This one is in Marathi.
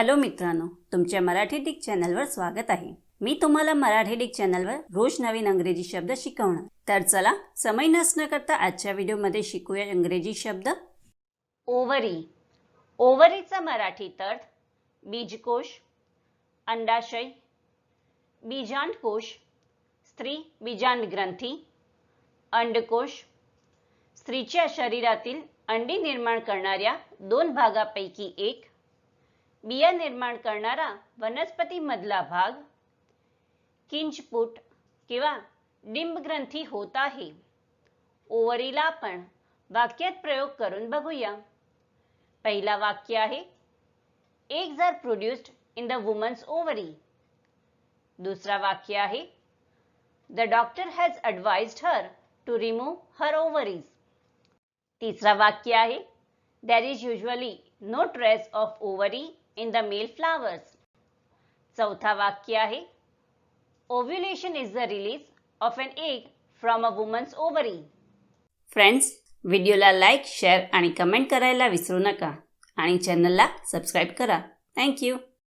हॅलो मित्रांनो तुमच्या मराठी डिक चॅनलवर स्वागत आहे. मी तुम्हाला मराठी डिक चॅनलवर रोज नवीन अंग्रेजी शब्द शिकवणार. तर चला समय नसणं करता आजच्या व्हिडिओमध्ये शिकूया इंग्रजी शब्द. ओवरी. ओवरीचा मराठी अर्थ बीजकोश अंडाशय बीजांडकोश स्त्री बीजांड ग्रंथी अंडकोश स्त्रीच्या शरीरातील अंडी निर्माण करणाऱ्या दोन भागापैकी एक बिया निर्माण करणारा वनस्पती मधला भाग किंचपूट किंवा डिंब ग्रंथी होत आहे. ओवरीला आपण वाक्यात प्रयोग करून बघूया. पहिला वाक्य आहे एक जर produced in the woman's ovary दुसरा वाक्य आहे the doctor has advise her to remove her ovaries तिसरा वाक्य आहे there is usually no trace of ovary in the male flowers चौथा वाक्य आहे ovulation is the release of an egg from a woman's ovary friends व्हिडिओला लाईक शेअर आणि कमेंट करायला विसरू नका. आणि चॅनलला सबस्क्राईब करा. थँक्यू